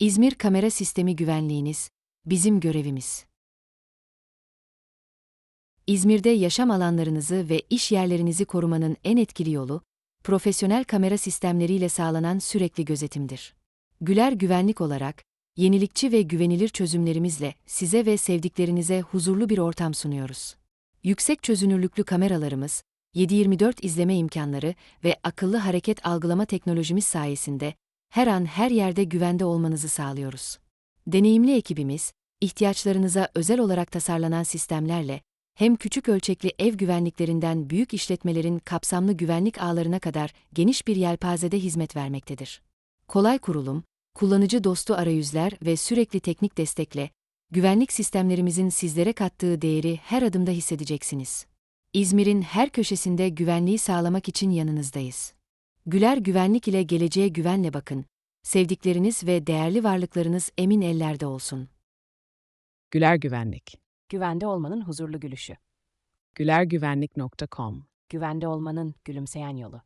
İzmir Kamera Sistemi Güvenliğiniz bizim görevimiz. İzmir'de yaşam alanlarınızı ve iş yerlerinizi korumanın en etkili yolu, profesyonel kamera sistemleriyle sağlanan sürekli gözetimdir. Güler Güvenlik olarak, yenilikçi ve güvenilir çözümlerimizle size ve sevdiklerinize huzurlu bir ortam sunuyoruz. Yüksek çözünürlüklü kameralarımız, 7/24 izleme imkanları ve akıllı hareket algılama teknolojimiz sayesinde her an her yerde güvende olmanızı sağlıyoruz. Deneyimli ekibimiz, ihtiyaçlarınıza özel olarak tasarlanan sistemlerle hem küçük ölçekli ev güvenliklerinden büyük işletmelerin kapsamlı güvenlik ağlarına kadar geniş bir yelpazede hizmet vermektedir. Kolay kurulum, kullanıcı dostu arayüzler ve sürekli teknik destekle güvenlik sistemlerimizin sizlere kattığı değeri her adımda hissedeceksiniz. İzmir'in her köşesinde güvenliği sağlamak için yanınızdayız. Güler Güvenlik ile geleceğe güvenle bakın. Sevdikleriniz ve değerli varlıklarınız emin ellerde olsun. Güler Güvenlik. Güvende olmanın huzurlu gülüşü. gülergüvenlik.com Güvende olmanın gülümseyen yolu.